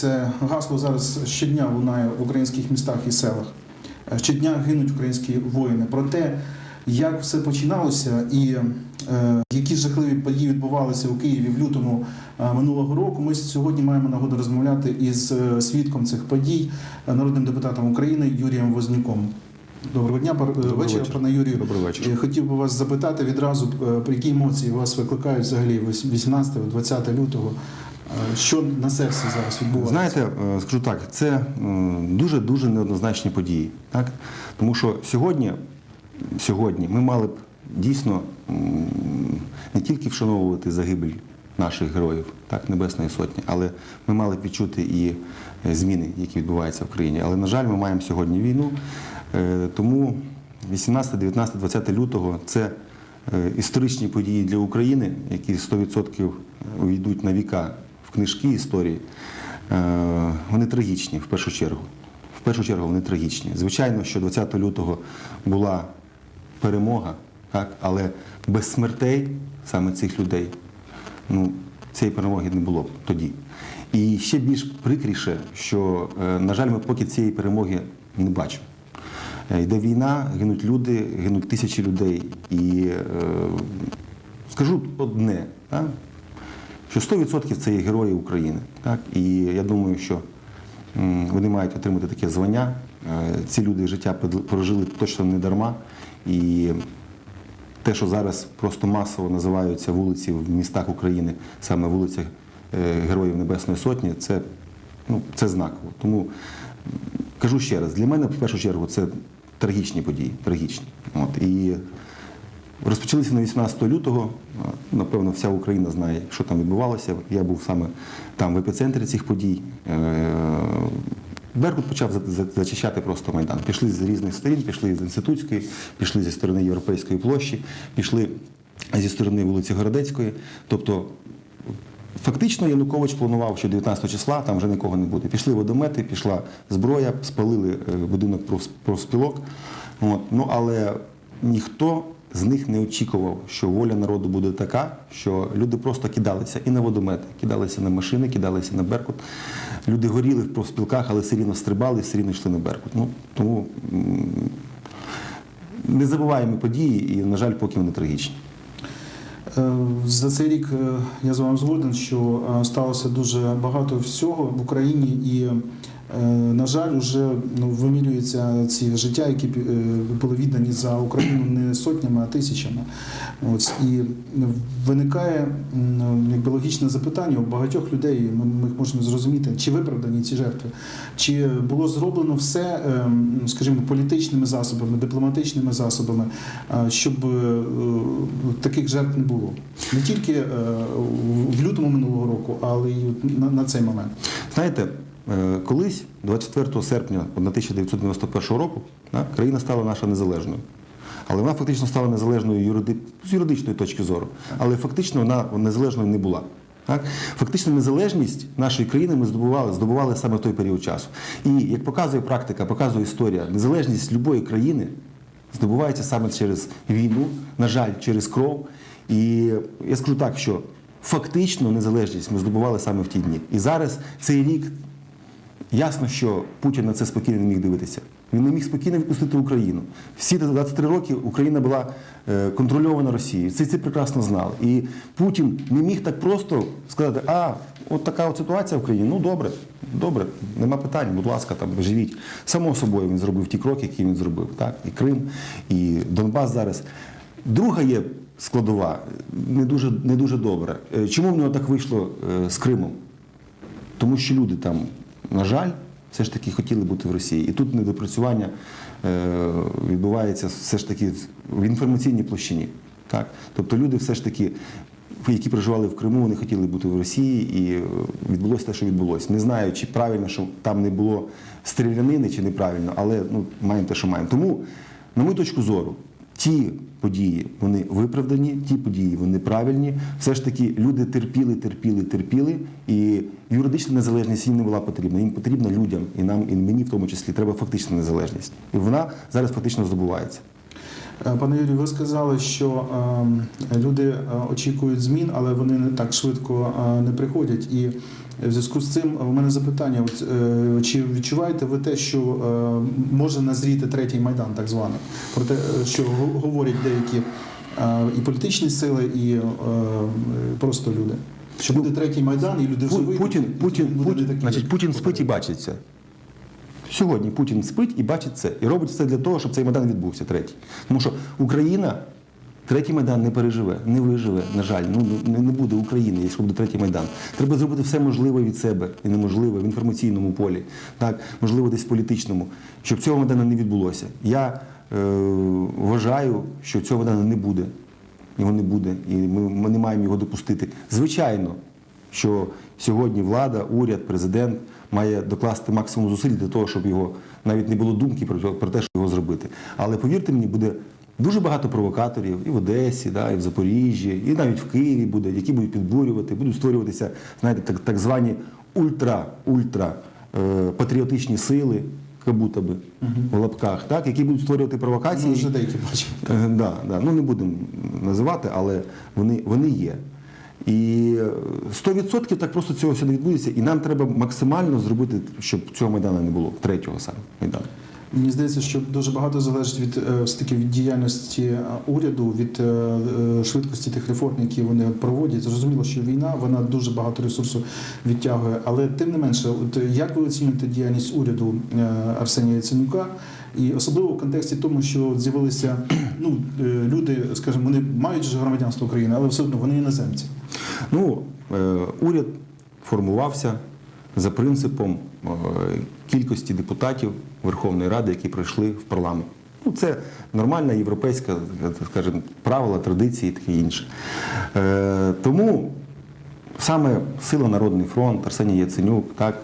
Це гасло зараз щодня лунає в українських містах і селах. Е, Щодня гинуть українські воїни. Про те, як все починалося і е, які жахливі події відбувалися у Києві в лютому е, минулого року, ми сьогодні маємо нагоду розмовляти із свідком цих подій, народним депутатом України Юрієм Вознюком. Доброго дня, Доброго вечора, вечора. пане Юрію. Добрий вечір. Е, Хотів би вас запитати відразу, про які емоції вас викликають взагалі 18-20 лютого. Е, Що на серці зараз відбувається? Знаєте, е, скажу так, це дуже дуже неоднозначні події. Так? Тому що сьогодні, сьогодні ми мали б дійсно не тільки вшановувати загибель наших героїв, так, Небесної Сотні, але ми мали б відчути і е, зміни, які відбуваються в країні. Але, на жаль, ми маємо сьогодні війну. Тому 18, 19, 20 лютого це історичні події для України, які 100% увійдуть на віка книжки історії. Е, Вони трагічні в першу чергу. В першу чергу вони трагічні. Звичайно, що 20 лютого була перемога, так? але без смертей саме цих людей ну, цієї перемоги не було б тоді. І ще більш прикріше, що, е, на жаль, ми поки цієї перемоги не бачимо. Е, Йде війна, гинуть люди, гинуть тисячі людей. І е, скажу одне, так? Що 100% це є герої України. Так? І я думаю, що вони мають отримати таке звання. Е, Ці люди життя прожили точно не дарма. І те, що зараз просто масово називаються вулиці в містах України, саме вулицях е, Героїв Небесної Сотні, це, ну, це знаково. Тому кажу ще раз, для мене в першу чергу це трагічні події. Трагічні. От, і Розпочалися на 18 лютого. Напевно, вся Україна знає, що там відбувалося. Я був саме там в епіцентрі цих подій. Е, Беркут почав за- за- зачищати просто майдан. Пішли з різних сторін, пішли з інститутської, пішли зі сторони Європейської площі, пішли зі сторони вулиці Городецької. Тобто, фактично Янукович планував, що 19 числа там вже нікого не буде. Пішли водомети, пішла зброя, спалили е, будинок профс- профспілок. От. Ну, але ніхто з них не очікував, що воля народу буде така, що люди просто кидалися і на водомети, кидалися на машини, кидалися на Беркут. Люди горіли в профспілках, але все рівно стрибали, все рівно йшли на Беркут. Ну, тому м, незабуваємі події і, на жаль, поки вони трагічні. Е, За цей рік е, я з вами згоден, що е, сталося дуже багато всього в Україні, і, на жаль, вже ну, вимірюються ці життя, які е, були віддані за Україну не сотнями, а тисячами. Ось і виникає якби логічне запитання у багатьох людей. Ми, їх можемо зрозуміти, чи виправдані ці жертви, чи було зроблено все, е, скажімо, політичними засобами, дипломатичними засобами, е, щоб е, таких жертв не було. Не тільки е, в лютому минулого року, але й на, цей момент. Знаєте, е, колись, 24 серпня 1991 року, країна стала наша незалежною. Але вона фактично стала незалежною з юридичної точки зору. Але фактично вона незалежною не була. Так? Фактично незалежність нашої країни ми здобували, здобували саме в той період часу. І як показує практика, показує історія, незалежність будь-якої країни здобувається саме через війну, на жаль, через кров. І я скажу так, що фактично незалежність ми здобували саме в ті дні. І зараз цей рік Ясно, що Путін на це спокійно не міг дивитися. Він не міг спокійно відпустити Україну. Всі 23 роки Україна була е, контрольована Росією. Це, це прекрасно знали. І Путін не міг так просто сказати, а от така от ситуація в країні. Ну добре, добре, нема питань, будь ласка, там живіть. Само собою він зробив ті кроки, які він зробив. Так? І Крим, і Донбас зараз. Друга є складова, не дуже, не дуже добра. Е, Чому в нього так вийшло е, з Кримом? Тому що люди там, на жаль, все ж таки хотіли бути в Росії. І тут недопрацювання е, відбувається все ж таки в інформаційній площині. Так? Тобто люди все ж таки, які проживали в Криму, вони хотіли бути в Росії, і е, відбулося те, що відбулося. Не знаю, чи правильно, що там не було стрілянини, чи неправильно, але ну, маємо те, що маємо. Тому, на мою точку зору, ті події вони виправдані, ті події вони правильні. Все ж таки люди терпіли, терпіли, терпіли, і юридична незалежність їм не була потрібна. Їм потрібна людям, і нам, і мені в тому числі, треба фактична незалежність. І вона зараз фактично здобувається. Е, Пане Юрію, ви сказали, що е, люди е, очікують змін, але вони не так швидко е, не приходять. І В зв'язку з цим у мене запитання: от, е, чи відчуваєте ви те, що е, може назріти третій майдан, так званий, про те, е, що говорять деякі е, і політичні сили, і е, просто люди? Що буде третій майдан, і люди вже вийдуть, Путін, Путін, Путін, значить, Путін спить і бачить це. Сьогодні Путін спить і бачить це. І робить все для того, щоб цей майдан відбувся третій. Тому що Україна третій майдан не переживе, не виживе, на жаль. Ну не, не буде України, якщо буде третій майдан. Треба зробити все можливе від себе і неможливе в інформаційному полі, так можливо, десь в політичному, щоб цього майдану не відбулося. Я е, вважаю, що цього майдану не буде. Його не буде, і ми, ми не маємо його допустити. Звичайно, що сьогодні влада, уряд, президент має докласти максимум зусиль для того, щоб його навіть не було думки про, про те, що його зробити. Але повірте мені, буде дуже багато провокаторів і в Одесі, да, і в Запоріжжі, і навіть в Києві буде, які будуть підбурювати, будуть створюватися, знаєте, так, так звані ультра, ультра е, патріотичні сили, як будто би в лапках, так, які будуть створювати провокації. Ну, вже деякі бачимо. Е, Да, да. Ну не будемо називати, але вони, вони є. І е, 100% так просто цього все не відбудеться. І нам треба максимально зробити, щоб цього майдану не було, третього саме майдану. Мені здається, що дуже багато залежить від е, все-таки від діяльності е, уряду, від е, швидкості тих реформ, які вони проводять. Зрозуміло, що війна вона дуже багато ресурсу відтягує. Але тим не менше, от як ви оцінюєте діяльність уряду Арсенія Яценюка? І особливо в контексті тому, що з'явилися ну люди, скажімо, вони мають же громадянство України, але все одно вони іноземці. Ну, уряд формувався за принципом е, кількості депутатів Верховної Ради, які пройшли в парламент. Ну, це нормальна європейська, е, скажімо, правила, традиції і таке інше. Е, тому саме сила Народний фронт, Арсеній Яценюк, так,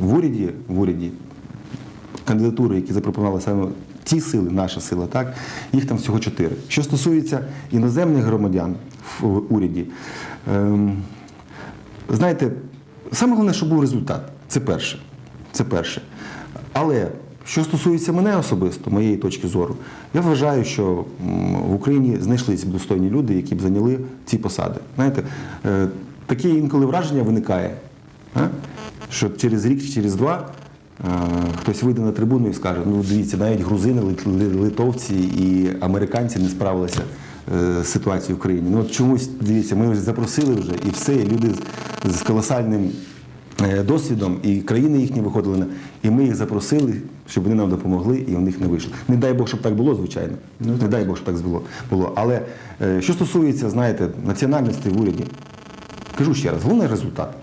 в уряді, в уряді кандидатури, які запропонували саме ті сили, наша сила, так, їх там всього чотири. Що стосується іноземних громадян в уряді, ем, знаєте, саме головне, щоб був результат. Це перше. Це перше. Але що стосується мене особисто, моєї точки зору, я вважаю, що в Україні знайшлися б достойні люди, які б зайняли ці посади. Знаєте, е, таке інколи враження виникає, що через рік чи через два е, хтось вийде на трибуну і скаже: ну дивіться, навіть грузини, литовці і американці не справилися е, з ситуацією в країні. Ну от чомусь дивіться, ми запросили вже і все, і люди з, колосальним е, досвідом, і країни їхні виходили на. І ми їх запросили, щоб вони нам допомогли, і у них не вийшло. Не дай Бог, щоб так було, звичайно. Ну, не дай Бог, щоб так було. було. Але е, що стосується, знаєте, національності в уряді, кажу ще раз, головний результат.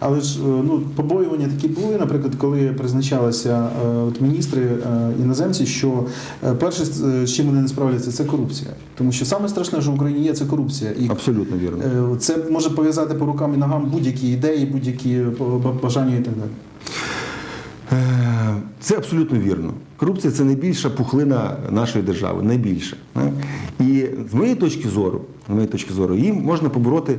Але ж е, ну побоювання такі були, наприклад, коли призначалися е, от міністри е, іноземці, що перше, з чим вони не справляться, це корупція. Тому що саме страшне, що в Україні є, це корупція. І Абсолютно вірно. це може пов'язати по рукам і ногам будь-які ідеї, будь-які бажання і так далі. Це абсолютно вірно. Корупція це найбільша пухлина нашої держави, найбільша. І з моєї точки зору, з моєї точки зору, їм можна побороти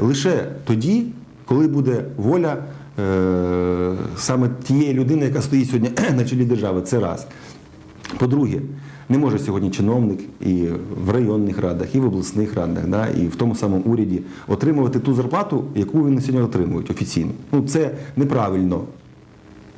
лише тоді, коли буде воля е, саме тієї людини, яка стоїть сьогодні на чолі держави. Це раз. По-друге, не може сьогодні чиновник і в районних радах, і в обласних радах, да, і в тому самому уряді отримувати ту зарплату, яку вони сьогодні отримують офіційно. Ну це неправильно.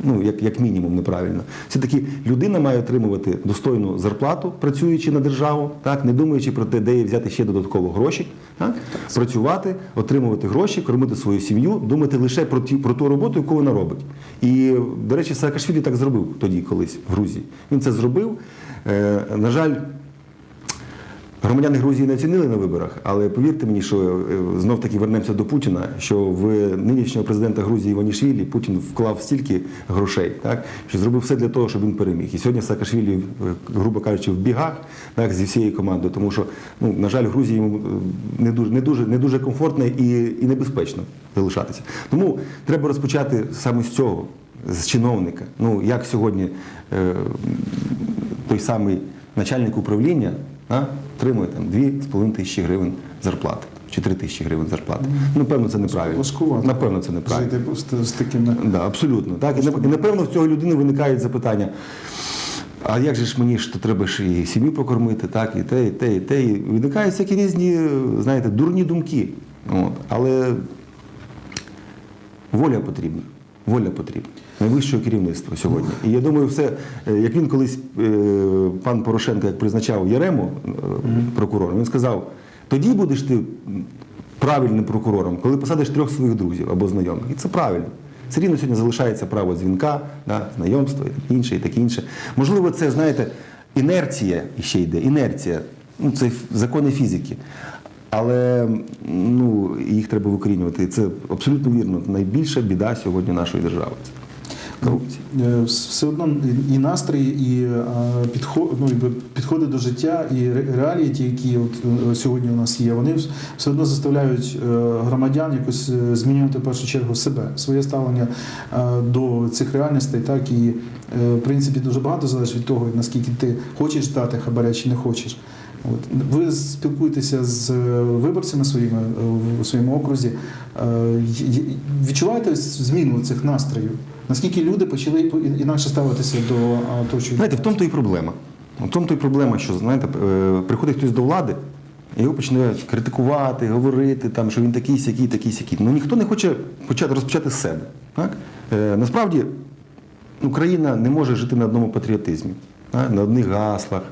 Ну, як, як мінімум, неправильно. Все-таки людина має отримувати достойну зарплату, працюючи на державу, так, не думаючи про те, де їй взяти ще додатково гроші, так, працювати, отримувати гроші, кормити свою сім'ю, думати лише про, ті, про ту роботу, яку вона робить. І, до речі, Саакашвілі так зробив тоді, колись в Грузії. Він це зробив. Е, на жаль, Громадяни Грузії не оцінили на виборах, але повірте мені, що е, знов таки вернемося до Путіна, що в нинішнього президента Грузії Іванішвілі Путін вклав стільки грошей, так що зробив все для того, щоб він переміг. І сьогодні Саакашвілі, е, грубо кажучи, в бігах так, зі всією командою, тому що, ну, на жаль, Грузії йому е, не дуже, не дуже, не дуже комфортно і, і небезпечно залишатися. Тому треба розпочати саме з цього, з чиновника. Ну, як сьогодні е, той самий начальник управління отримує там 2,5 тисячі гривень зарплати чи 3 тисячі гривень зарплати. Ну, напевно, це неправильно. Важкувато. Напевно, це неправильно. Жити з, такими. Да, абсолютно. Так. І, і напевно в цього людини виникають запитання. А як же ж мені ж то треба ж і сім'ю покормити, так, і те, і те, і те. І виникають всякі різні, знаєте, дурні думки. От. Але Воля потрібна. Воля потрібна. Найвищого керівництва сьогодні. І я думаю, все, е, як він колись, е, пан Порошенко, як призначав Ярему е, прокурором, він сказав: тоді будеш ти правильним прокурором, коли посадиш трьох своїх друзів або знайомих. І це правильно. Все рівно сьогодні залишається право дзвінка, да, знайомства і таке інше, і таке інше. Можливо, це, знаєте, інерція ще йде, інерція. Ну, це закони фізики. Але ну, їх треба викорінювати. І це абсолютно вірно. Найбільша біда сьогодні нашої держави. Це корупція. Е, Все одно і- настрій, і підход, ну, підходи до життя, і реалії, ті, які от е, сьогодні у нас є, вони все одно заставляють е, громадян якось змінювати в першу чергу себе, своє ставлення до цих реальностей. Так і в принципі дуже багато залежить від того, наскільки ти хочеш дати хабаря чи не хочеш. От ви спілкуєтеся з виборцями своїми в своєму окрузі. Відчуваєте зміну цих настроїв? Наскільки люди почали інакше ставитися до того, що Знаєте, в тому то і проблема. В тому то і проблема, що знаєте, е, приходить хтось до влади, його починають критикувати, говорити, там, що він такий сякий, такий сякий. Ну ніхто не хоче почати розпочати з себе. Так? Е, насправді Україна не може жити на одному патріотизмі, так? на одних гаслах.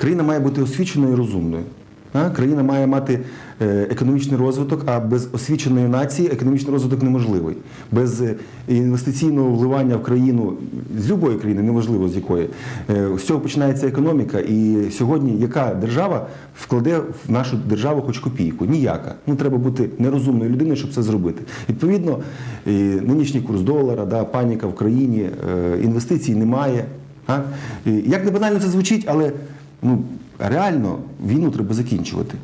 Країна має бути освіченою і розумною. Країна має мати е, економічний розвиток, а без освіченої нації економічний розвиток неможливий. Без е, інвестиційного вливання в країну з любої країни, неважливо з якої, е, з цього починається економіка. І сьогодні яка держава вкладе в нашу державу хоч копійку? Ніяка. Ну треба бути нерозумною людиною, щоб це зробити. Відповідно, нинішній курс долара, да, паніка в країні, інвестицій немає. І Як не банально це звучить, але ну, реально війну треба закінчувати.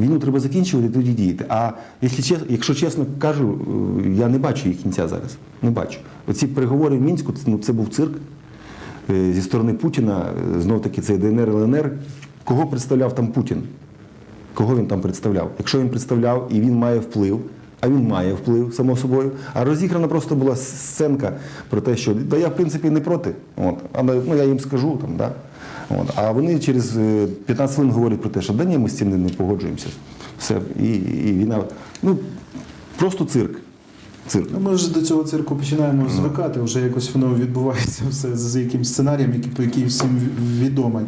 Війну треба закінчувати, тоді діяти. А якщо чесно, якщо чесно кажу, е, я не бачу їх кінця зараз. Не бачу. Оці переговори в Мінську, ну, це був цирк е, зі сторони Путіна, знов таки це ДНР, ЛНР. Кого представляв там Путін? Кого він там представляв? Якщо він представляв і він має вплив, а він має вплив, само собою. А розіграна просто була сценка про те, що да я в принципі не проти. От, але ну, я їм скажу там, да. От, а вони через е, 15 хвилин говорять про те, що да ні, ми з цим не, погоджуємося. Все, і, і війна. Ну, просто цирк. Цирк. Ну, ми вже до цього цирку починаємо звикати, вже якось воно відбувається все за якимсь сценарієм, який, який всім відомий.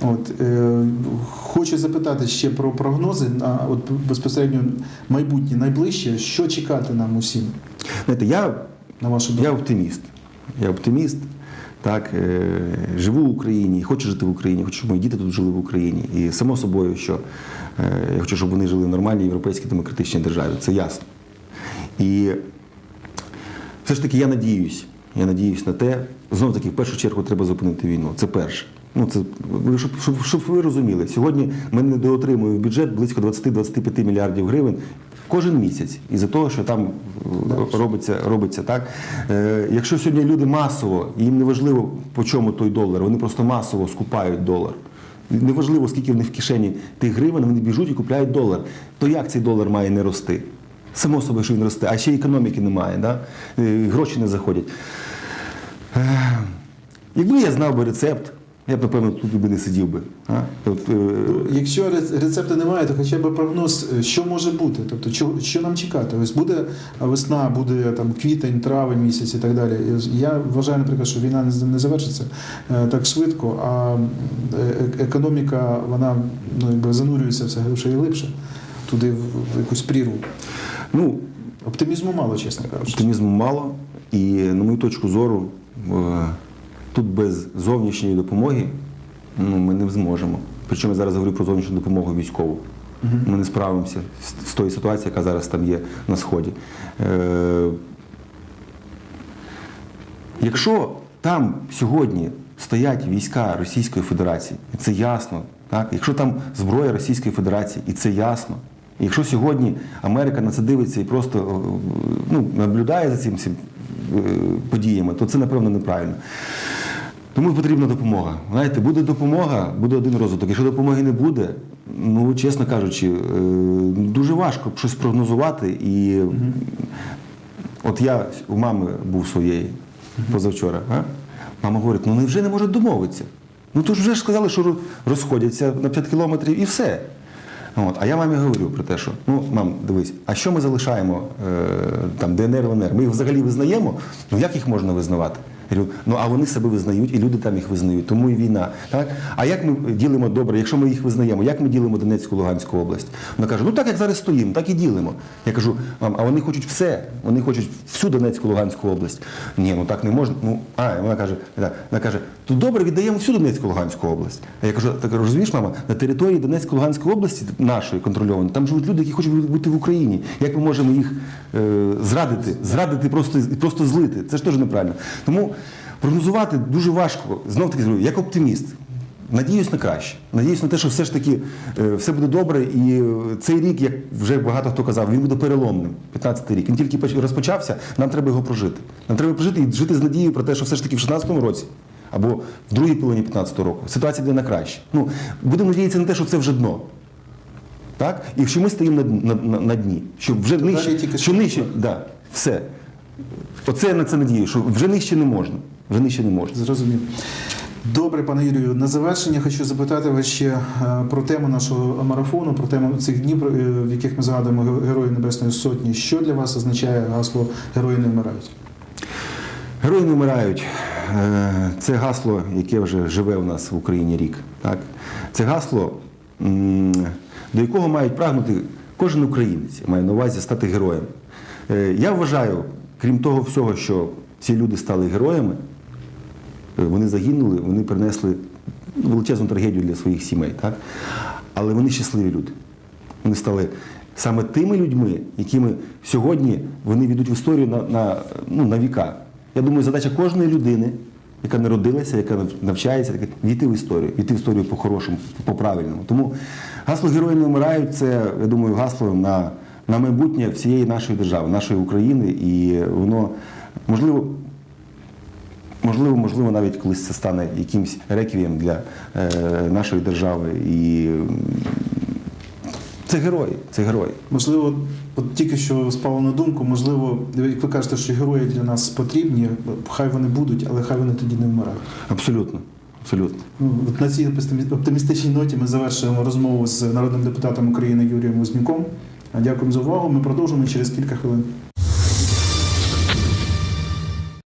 От, е, хочу запитати ще про прогнози на от, безпосередньо майбутнє, найближче. Що чекати нам усім, Знаєте, я на вашу думку? Я оптиміст. Я оптиміст. Так, е, живу в Україні, хочу жити в Україні, хочу, щоб мої діти тут жили в Україні. І само собою, що е, я хочу, щоб вони жили в нормальній європейській демократичній державі. Це ясно. І все ж таки я надіюсь, я надіюсь на те, знов таки, в першу чергу треба зупинити війну. Це перше. Ну, це, щоб, щоб, щоб ви розуміли, сьогодні ми недоотримуємо в бюджет близько 20-25 мільярдів гривень кожен місяць із-за того, що там е, робиться, робиться так. Е, якщо сьогодні люди масово, їм не важливо по чому той долар, вони просто масово скупають долар. Неважливо, скільки в них в кишені тих гривень, вони біжуть і купляють долар. То як цей долар має не рости? Само собою, що він росте, а ще економіки немає, да? Е, гроші не заходять. Якби я знав би рецепт, я б, напевно, тут би не сидів би. А? От, е, Якщо рецепту немає, то хоча б прогноз, е, що може бути, тобто що, що нам чекати? Ось буде весна, буде там квітень, травень місяць і так далі. Я вважаю, наприклад, що війна не завершиться е, так швидко, а економіка вона ну, якби занурюється все глибше і глибше туди в, в якусь прірву. ну, Оптимізму мало, чесно кажучи. Оптимізму мало, і на мою точку зору, тут без зовнішньої допомоги ну, ми не зможемо. Причому я зараз говорю про зовнішню допомогу військову. Ми не справимося з, тою ситуацією, яка зараз там є на Сході. Е, якщо там сьогодні стоять війська Російської Федерації, і це ясно, так? якщо там зброя Російської Федерації, і це ясно. І якщо сьогодні Америка на це дивиться і просто е, ну, наблюдає за цим подіями, то це напевно неправильно. Тому потрібна допомога. Знаєте, буде допомога, буде один розвиток. Якщо допомоги не буде, ну чесно кажучи, е, дуже важко щось прогнозувати. І от я у мами був своєї позавчора. А? Мама говорить: ну невже не можуть домовитися? Ну то ж вже ж сказали, що розходяться на 5 кілометрів і все. От. А я мамі говорю про те, що ну, мам, дивись, а що ми залишаємо е, там ДНР, ЛНР? Ми їх взагалі визнаємо? Ну як їх можна визнавати? Ну а вони себе визнають, і люди там їх визнають, тому і війна. Так? А як ми ділимо добре, якщо ми їх визнаємо, як ми ділимо Донецьку, Луганську область? Вона каже, ну так як зараз стоїмо, так і ділимо. Я кажу, мам, а вони хочуть все, вони хочуть всю Донецьку, Луганську область. Ні, ну так не можна. Ну, а, вона каже, так, вона каже, то добре, віддаємо всю Донецьку, Луганську область. А я кажу, так розумієш, мама, на території Донецької, Луганської області, нашої контрольованої, там живуть люди, які хочуть бути в Україні. Як ми можемо їх е, зрадити, зрадити просто, просто злити? Це ж теж неправильно. Тому прогнозувати дуже важко. Знов таки як оптиміст. Надіюсь на краще. Надіюсь на те, що все ж таки е, все буде добре. І е, цей рік, як вже багато хто казав, він буде переломним. 15-й рік. Він тільки розпочався, нам треба його прожити. Нам треба прожити і жити з надією про те, що все ж таки в 16-му році або в другій половині 15-го року ситуація буде на краще. Ну, будемо надіятися на те, що це вже дно. Так? І що ми стоїмо на, на, на, на дні. Що вже нижче, що нижче, да, все. Оце я на це надію, що вже нижче не можна. Вже нижче не можна. Зрозумів. Добре, пане Юрію, на завершення хочу запитати вас ще е, про тему нашого марафону, про тему цих днів, е, в яких ми згадуємо Ге- Героїв Небесної Сотні. Що для вас означає гасло Герої не вмирають? Герої не вмирають. Е, Це гасло, яке вже живе у нас в Україні рік. Так? Це гасло, до якого мають прагнути кожен українець, має на увазі стати героєм. Я вважаю, крім того всього, що ці люди стали героями, вони загинули, вони принесли величезну трагедію для своїх сімей. Так? Але вони щасливі люди. Вони стали саме тими людьми, якими сьогодні вони ведуть в історію на, на, ну, на віка. Я думаю, задача кожної людини, яка народилася, яка навчається, війти в історію, війти в історію по-хорошому, по-правильному. Тому гасло Герої не вмирають це, я думаю, гасло на, на майбутнє всієї нашої держави, нашої України, і воно можливо. Можливо, можливо, навіть колись це стане якимсь реквієм для е, нашої держави. І це герої, це герої. Можливо, от тільки що спало на думку, можливо, як ви кажете, що герої для нас потрібні, хай вони будуть, але хай вони тоді не вмирають. Абсолютно. Абсолютно. Ну, от на цій оптимі- оптимістичній ноті ми завершуємо розмову з народним депутатом України Юрієм Вознюком. Дякуємо за увагу. Ми продовжимо через кілька хвилин.